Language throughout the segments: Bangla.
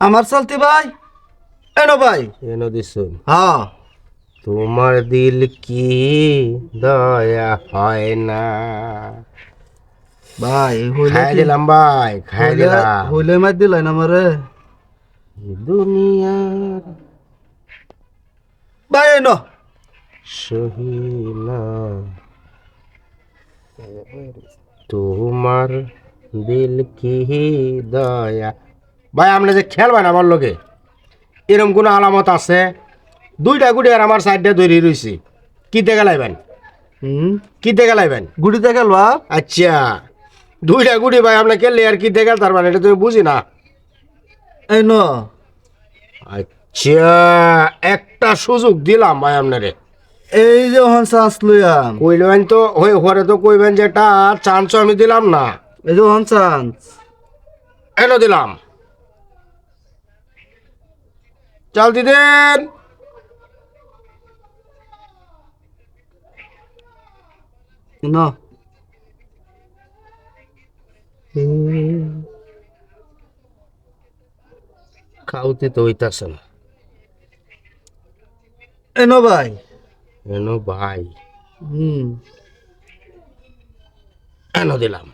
আমার চলতি ভাই? এনো ভাই? এনো দিছুন হ্যাঁ। তোমার দিল কি দয়া হয় না? ভাই হইলে খাই দিলাম ভাই খাই দিলাম। হইলে মার দিলাই না আমারে। দুনিয়ার ভাই এনো। সহিনা। তোমার দিল কি দয়া ভাই আপনি যে খেলবেন আমার লগে এরকম কোনো আলামত আছে? দুইটা গুড়ি আর আমার সাইডে ধরে রয়েছি কিতে গেলাইবেন? হুম? লাইবেন গেলাইবেন? গুড়িতে গেল আচ্ছা। দুইটা গুড়ি ভাই আপনি খেললে আর কিতে গেল? তার মানে এটা তুমি বুঝি না? এই ন। আচ্ছা একটা সুযোগ দিলাম ভাই আপনারে। এই যে হন চান্স লইয়াম। কইলেন তো হয়ে ঘরে তো কইবেন যে এটা চান্স আমি দিলাম না। এই যে হন চান্স এন দিলাম। চাল দিদেন ন। খাওতে তো হইতাছে না। এনো ভাই। এন ভাই। হুম। এন দিলাম!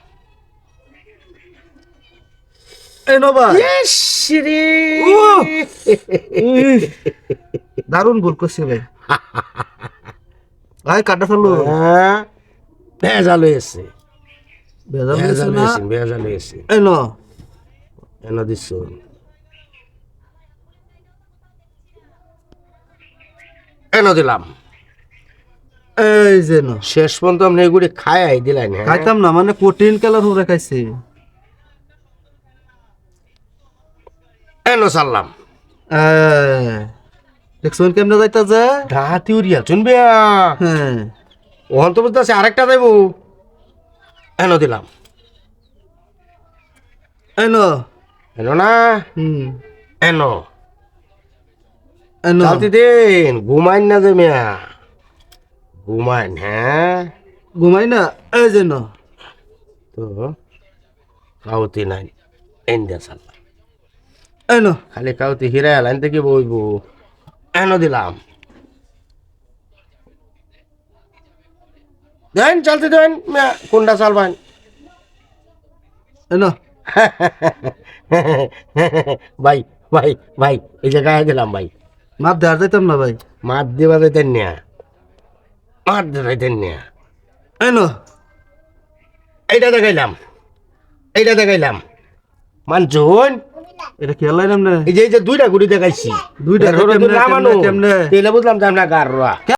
দারুণ ভুল করছি ভাই। ভাই কাটা ফেলল। হ্যাঁ, ভেজাল হয়েছে। ভেজাল হয়েছে ভেজাল হয়েছে। এনো। এন এন দিলাম। এই যে শেষ পর্যন্ত আপনি এগুলি খাই দিলেন হ্যাঁ। খাইতাম না মানে কঠিন কালার হরে খাইছি। এন সারলাম এ, দেখছেন কেমনে যাইতা যে ডাহাতি উড়িয়া শুনবে হ্যাঁ। ওখান তো বুঝতে আরেকটা দেবো। এন দিলাম। এনো এন না? হুম। এন এনো চালতি দিন ঘুমাইন না যে মিয়া। ঘুমাইন হ্যাঁ? ঘুমাই না এই যে ন। তো কাউতি নাই এন্ডিয়া সারলাম এনো খালি কাউতি হিরা এলাইন থেকে বইবো। এন দিলাম। দেন চলতে দেন কোনটা চালবান? এনো। ভাই ভাই ভাই এই যে গায়ে দিলাম ভাই। মাপ দেওয়ার যাইতাম না ভাই। মাত দিবা দিতেন না। মাত দিতেন না। এনো। এইটা দেখাইলাম। এইটা দেখাইলাম। মানছুন এটা খেয়াল নাম না এই যে এই যে দুইটা গুড়ি দেখাইছি। দুইটা নামানো বুঝলাম যে আমরা গাররা